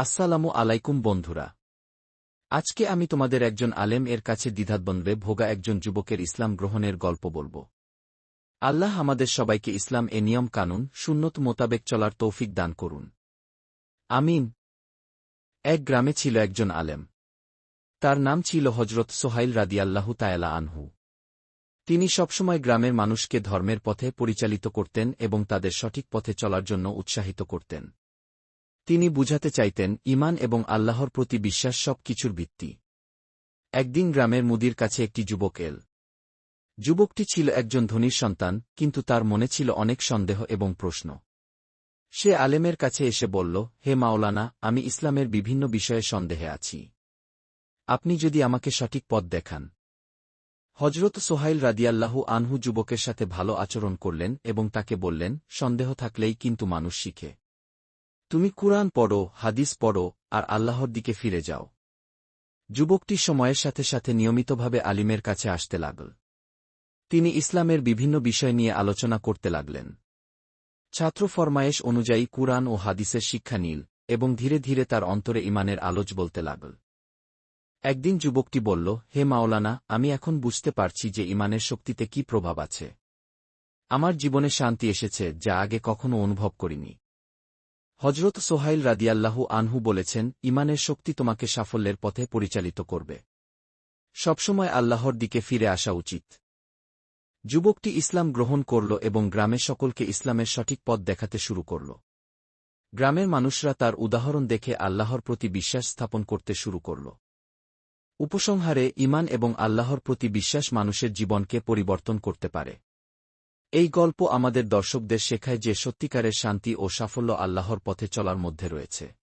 আসসালামু আলাইকুম বন্ধুরা। আজকে আমি তোমাদের একজন আলেম এর কাছে দ্বিধাদ্বন্দ্বে ভোগা একজন যুবকের ইসলাম গ্রহণের গল্প বলব। আল্লাহ আমাদের সবাইকে ইসলাম এ নিয়ম কানুন শূন্যত মোতাবেক চলার তৌফিক দান করুন। আমিন। এক গ্রামে ছিল একজন আলেম। তার নাম ছিল হজরত সোহাইল রাদিয়াল্লাহু তায়ালা আনহু। তিনি সবসময় গ্রামের মানুষকে ধর্মের পথে পরিচালিত করতেন এবং তাদের সঠিক পথে চলার জন্য উৎসাহিত করতেন। তিনি বুঝাতে চাইতেন ইমান এবং আল্লাহর প্রতি বিশ্বাস সব কিছুর ভিত্তি। একদিন গ্রামের মুদির কাছে একটি যুবক এল। যুবকটি ছিল একজন ধনীর সন্তান, কিন্তু তার মনে ছিল অনেক সন্দেহ এবং প্রশ্ন। সে আলেমের কাছে এসে বলল, হে মাওলানা, আমি ইসলামের বিভিন্ন বিষয়ে সন্দেহে আছি। আপনি যদি আমাকে সঠিক পথ দেখান। হজরত সোহাইল রাদিয়াল্লাহু আনহু যুবকের সাথে ভালো আচরণ করলেন এবং তাকে বললেন, সন্দেহ থাকলেই কিন্তু মানুষ শিখে। তুমি কুরআন পড়ো, হাদিস পড়ো, আর আল্লাহর দিকে ফিরে যাও। যুবকটি সময়ের সাথে সাথে নিয়মিতভাবে আলিমের কাছে আসতে লাগল। তিনি ইসলামের বিভিন্ন বিষয় নিয়ে আলোচনা করতে লাগলেন। ছাত্র ফরমায়েশ অনুযায়ী কুরআন ও হাদিসের শিক্ষা নীল এবং ধীরে ধীরে তার অন্তরে ইমানের আলোচ বলতে লাগল। একদিন যুবকটি বলল, হে মাওলানা, আমি এখন বুঝতে পারছি যে ইমানের শক্তিতে কি প্রভাব আছে। আমার জীবনে শান্তি এসেছে যা আগে কখনো অনুভব করিনি। হজরত সোহাইল রাদিয়াল্লাহু আনহু বলেছেন, ইমানের শক্তি তোমাকে সাফল্যের পথে পরিচালিত করবে। সবসময় আল্লাহর দিকে ফিরে আসা উচিত। যুবকটি ইসলাম গ্রহণ করল এবং গ্রামে সকলকে ইসলামের সঠিক পথ দেখাতে শুরু করল। গ্রামের মানুষরা তার উদাহরণ দেখে আল্লাহর প্রতি বিশ্বাস স্থাপন করতে শুরু করল। উপসংহারে, ইমান এবং আল্লাহর প্রতি বিশ্বাস মানুষের জীবনকে পরিবর্তন করতে পারে। এই গল্প আমাদের দর্শকদের শেখায় যে সত্যিকারের শান্তি ও সাফল্য আল্লাহর পথে চলার মধ্যে রয়েছে।